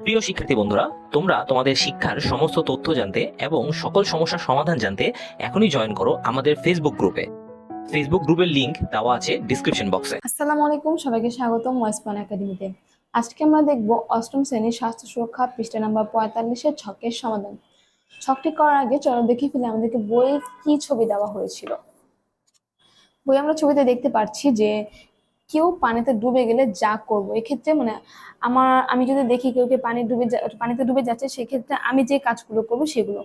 প্রিয় শিক্ষার্থী বন্ধুরা, তোমরা তোমাদের শিক্ষার সমস্ত তথ্য জানতে এবং সকল সমস্যার সমাধান জানতে এখনই জয়েন করো আমাদের ফেসবুক গ্রুপে ফেসবুক গ্রুপের লিংক দেওয়া আছে ডিসক্রিপশন বক্সে আসসালামু আলাইকুম, সবাইকে স্বাগতম ওয়েস্টপান একাডেমিতে আজকে আমরা দেখব অষ্টম শ্রেণির স্বাস্থ্য সুরক্ষা পৃষ্ঠা নাম্বার পঁয়তাল্লিশের ছকের সমাধান। ছকটি করার আগে চলো দেখে ফেলে আমাদেরকে বইয়ে কি ছবি দেওয়া হয়েছিল। বই আমরা ছবিতে দেখতে পাচ্ছি যে কেউ পানিতে ডুবে গেলে যা করব। এক্ষেত্রে মানে আমার, আমি যদি দেখি কেউ কে পানি ডুবে পানিতে ডুবে যাচ্ছে, সেক্ষেত্রে আমি যে কাজগুলো করব সেগুলো।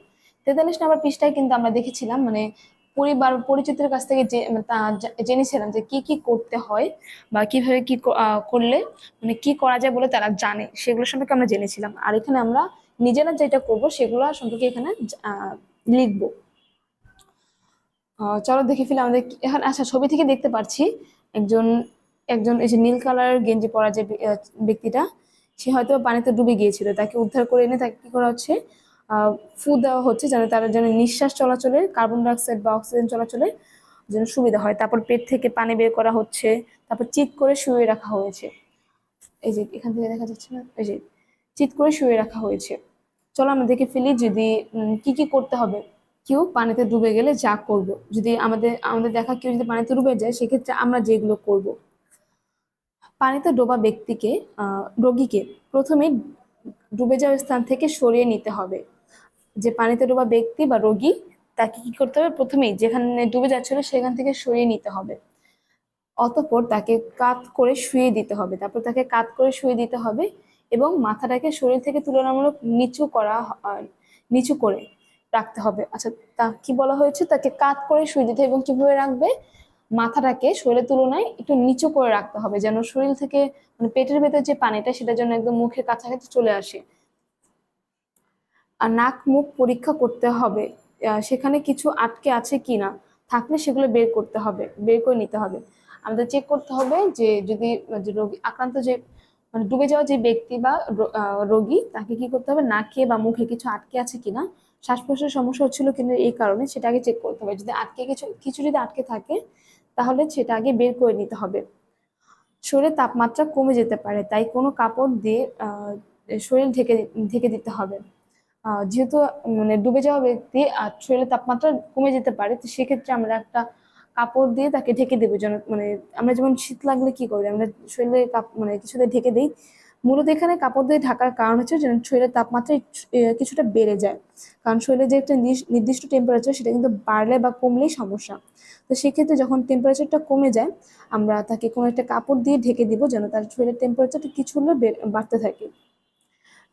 তেতাল্লিশ নম্বর পৃষ্ঠায় কিন্তু আমরা দেখেছিলাম মানে পরিবার, পরিচিতের কাছ থেকে মানে জেনেছিলাম যে কি কি করতে হয় বা কীভাবে কি করলে মানে কি করা যায় বলে তারা জানে, সেগুলো সম্পর্কে আমরা জেনেছিলাম। আর এখানে আমরা নিজেরা যেটা করব সেগুলো সম্পর্কে এখানে লিখব। চলো দেখে ফেলে আমাদের আচ্ছা ছবি থেকে দেখতে পাচ্ছি একজন একজন এই যে নীল কালার গেঞ্জি পরা যে ব্যক্তিটা, সে হয়তো পানিতে ডুবে গিয়েছিল। তাকে উদ্ধার করে এনে তাকে কি করা হচ্ছে? ফু দেওয়া হচ্ছে যেন তার যেন নিঃশ্বাস চলাচলে, কার্বন ডাইঅক্সাইড বা অক্সিজেন চলাচলে যেন সুবিধা হয়। তারপর পেট থেকে পানি বের করা হচ্ছে, তারপর চিৎ করে শুয়ে রাখা হয়েছে। এই যে এখান থেকে দেখা যাচ্ছে না? এই যে চিৎ করে শুয়ে রাখা হয়েছে। চলো আমরা দেখে ফেলি যদি কি কি করতে হবে। কেউ পানিতে ডুবে গেলে যা করব। যদি আমাদের আমাদের দেখা কেউ যদি পানিতে ডুবে যায়, সেক্ষেত্রে আমরা যেগুলো করব। পানিতে ডোবা ব্যক্তিকে রোগীকে প্রথমে ডুবে যাওয়া স্থান থেকে সরিয়ে নিতে হবে। যে পানিতে ডোবা ব্যক্তি বা রোগী, তাকে কি করতে হবে? প্রথমেই যেখানে ডুবে যাচ্ছিল সেখান থেকে সরিয়ে নিতে হবে। অতপর তাকে কাত করে শুয়ে দিতে হবে। তারপর তাকে কাত করে শুয়ে দিতে হবে এবং মাথাটাকে শরীর থেকে তুলনামূলক নিচু করা নিচু করে রাখতে হবে। আচ্ছা তা কি বলা হয়েছে? তাকে কাত করে শুয়ে দিতে এবং কীভাবে রাখবে? মাথাটাকে শরীরের তুলনায় একটু নিচু করে রাখতে হবে, যেন শরীর থেকে মানে পেটের ভেতর যে পানিটা সেটা যেন একদম মুখের কাছাকাছি চলে আসে। আর নাক মুখ পরীক্ষা করতে হবে সেখানে কিছু আটকে আছে কিনা, থাকলে সেগুলো বের করতে হবে, বের করে নিতে হবে। আমাদের চেক করতে হবে যে যদি রোগী আক্রান্ত যে মানে ডুবে যাওয়া যে ব্যক্তি বা রোগী, তাকে কি করতে হবে? নাকে বা মুখে কিছু আটকে আছে কিনা? শ্বাস প্রশ্বাসের সমস্যা হচ্ছিল কিন্তু এই কারণে সেটা আগে চেক করতে হবে। যদি আটকে কিছু কিছু যদি আটকে থাকে তাহলে সেটা আগে বের করে নিতে হবে। শরীরের তাপমাত্রা কমে যেতে পারে, তাই কোনো কাপড় দিয়ে শরীর ঢেকে ঢেকে দিতে হবে। যেহেতু মানে ডুবে যাওয়া ব্যক্তি আর শরীরের তাপমাত্রা কমে যেতে পারে, তো সেক্ষেত্রে আমরা একটা কাপড় দিয়ে তাকে ঢেকে দেবো যেন মানে আমরা যেমন শীত লাগলে কি করি, আমরা শরীরে মানে কিছুতে ঢেকে দিই মূলত এখানে কাপড় দিয়ে ঢাকার কারণ হচ্ছে যেন শরীরের তাপমাত্রা কিছুটা বেড়ে যায়। কারণ শরীরে যে একটা নির্দিষ্ট টেম্পারেচার সেটা কিন্তু বাড়লে বা কমলেই সমস্যা। তো সেক্ষেত্রে যখন টেম্পারেচারটা কমে যায়, আমরা তাকে কোনো একটা কাপড় দিয়ে ঢেকে দিব যেন তার শরীরের টেম্পারেচারটা কিছু হলেও বাড়তে থাকে।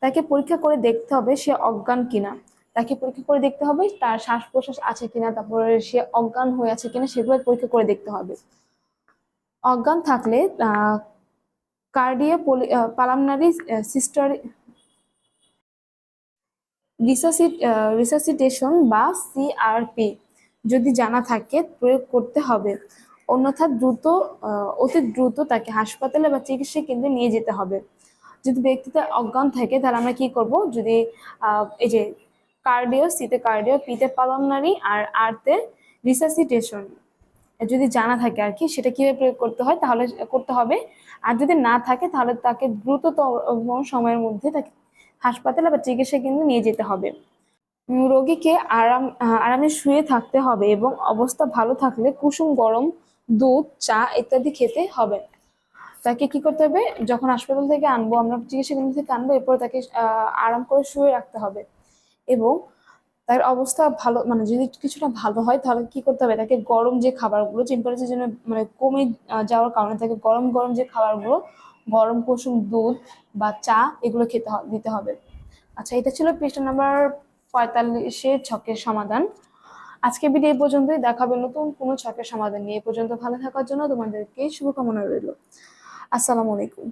তাকে পরীক্ষা করে দেখতে হবে সে অজ্ঞান কিনা। তাকে পরীক্ষা করে দেখতে হবে তার শ্বাস প্রশ্বাস আছে কিনা, তারপরে সে অজ্ঞান হয়ে আছে কিনা, সেগুলো পরীক্ষা করে দেখতে হবে। অজ্ঞান থাকলে কার্ডিয়া পালামনারি সিস্টার রিসাসিটেশন বা সিআরপি যদি জানা থাকে প্রয়োগ করতে হবে। অন্যথা দ্রুত অতি দ্রুত তাকে হাসপাতালে বা চিকিৎসা কেন্দ্রে নিয়ে যেতে হবে। যদি ব্যক্তিটা অজ্ঞান থাকে, তাহলে আমরা কি করব? যদি এই যে কার্ডিও, সিতে কার্ডিও, পিতে পালমনারি আর আরতে রিসাসিটেশন যদি জানা থাকে আর কি, সেটা কীভাবে প্রয়োগ করতে হয়? তাহলে করতে হবে আর যদি না থাকে, তাহলে তাকে দ্রুততম সময়ের মধ্যে তাকে হাসপাতালে বা চিকিৎসা কেন্দ্রে নিয়ে যেতে হবে। রোগীকে আরাম আরামে শুয়ে থাকতে হবে এবং অবস্থা ভালো থাকলে কুসুম, গরম দুধ, চা ইত্যাদি খেতে হবে। তাকে কি করতে হবে? যখন হাসপাতাল থেকে আনব, আমরা চিকিৎসা কেন্দ্র থেকে আনব, এরপর তাকে আরাম করে শুয়ে রাখতে হবে। এবং তার অবস্থা ভালো মানে যদি কিছুটা ভালো হয়, তাহলে কি করতে হবে? তাকে গরম যে খাবারগুলো টেম্পারেচার যেন মানে কমে যাওয়ার কারণে তাকে গরম গরম যে খাবারগুলো, গরম কুসুম দুধ বা চা, এগুলো খেতে দিতে হবে। আচ্ছা এটা ছিল পৃষ্ঠা নাম্বার পঁয়তাল্লিশের ছকের সমাধান। আজকে ভিডিও এই পর্যন্তই। দেখাবে নতুন কোনো ছকের সমাধান নিয়ে। পর্যন্ত ভালো থাকার জন্য তোমাদেরকে শুভকামনা রইল। আসসালামু আলাইকুম।